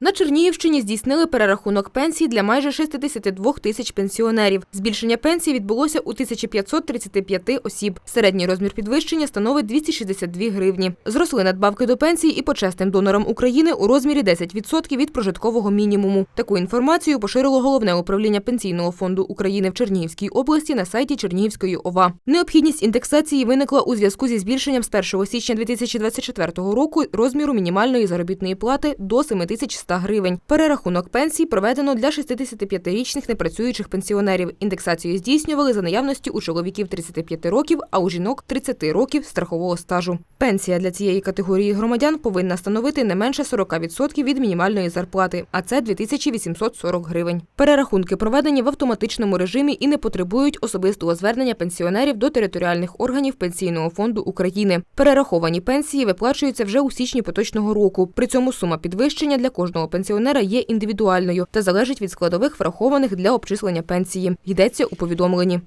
На Чернігівщині здійснили перерахунок пенсій для майже 62 тисяч пенсіонерів. Збільшення пенсій відбулося у 1535 осіб. Середній розмір підвищення становить 262 гривні. Зросли надбавки до пенсій і почесним донорам України у розмірі 10% від прожиткового мінімуму. Таку інформацію поширило головне управління Пенсійного фонду України в Чернігівській області на сайті Чернігівської ОВА. Необхідність індексації виникла у зв'язку зі збільшенням з 1 січня 2024 року розміру мінімальної заробітної плати до 7100 гривень. Перерахунок пенсій проведено для 65-річних непрацюючих пенсіонерів. Індексацію здійснювали за наявності у чоловіків 35 років, а у жінок 30 років страхового стажу. Пенсія для цієї категорії громадян повинна становити не менше 40% від мінімальної зарплати, а це 2840 гривень. Перерахунки проведені в автоматичному режимі і не потребують особистого звернення пенсіонерів до територіальних органів Пенсійного фонду України. Перераховані пенсії виплачуються вже у січні поточного року. При цьому сума підвищення для кожного пенсіонера є індивідуальною та залежить від складових врахованих для обчислення пенсії. Йдеться у повідомленні.